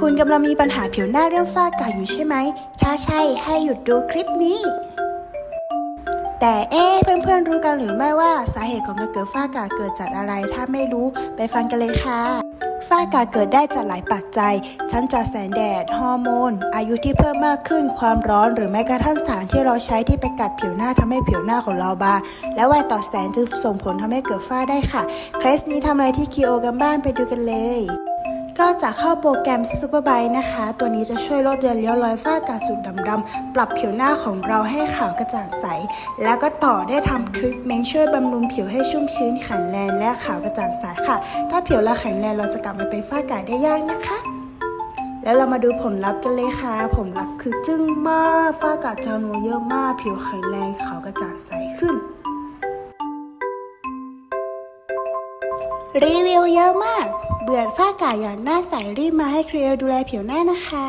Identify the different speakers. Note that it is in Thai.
Speaker 1: คุณกำลังมีปัญหาผิวหน้าเรื่องฝ้ากระอยู่ใช่ไหม ถ้าใช่ให้หยุดดูคลิปนี้ แต่เอ๊เพื่อนๆรู้กันหรือไม่ว่าสาเหตุของการเกิดฝ้ากระเกิดจากอะไร ถ้าไม่รู้ไปฟังกันเลยค่ะ ฝ้ากระเกิดได้จากหลายปัจจัยทั้งจากแสงแดด ฮอร์โมน อายุที่เพิ่มมากขึ้น ความร้อน หรือแม้กระทั่งสารที่เราใช้ที่ไปกัดผิวหน้าทำให้ผิวหน้าของเราบางและไวต่อแสงจึงส่งผลทำให้เกิดฝ้าได้ค่ะ เคสนี้ทำอะไรที่คีโอกันบ้านไปดูกันเลย ก็จะเข้าโปรแกรม Superbite นะคะ ตัวนี้จะช่วยลดเลือนเลี้ยวรอยฝ้ากระจุดดำๆ ปรับผิวหน้าของเราให้ขาวกระจ่างใส แล้วก็ต่อได้ทำทรีทเมนต์ช่วยบำรุงผิวให้ชุ่มชื้นแข็งแรงและขาวกระจ่างใสค่ะ ถ้าผิวเราแข็งแรงเราจะกลับมาเป็นฝ้ากระได้ยากนะคะ แล้วเรามาดูผลลัพธ์กันเลยค่ะ ผลลัพธ์คือจึ้งมากฝ้ากระจางนูเยอะมาก ผิวแข็งแรงขาวกระจ่างใสขึ้น รีวิวเยอะมาก เบื่อฝ้ากายอย่างหน้าใสรีบมาให้เคลียร์ดูแลผิวหน้านะคะ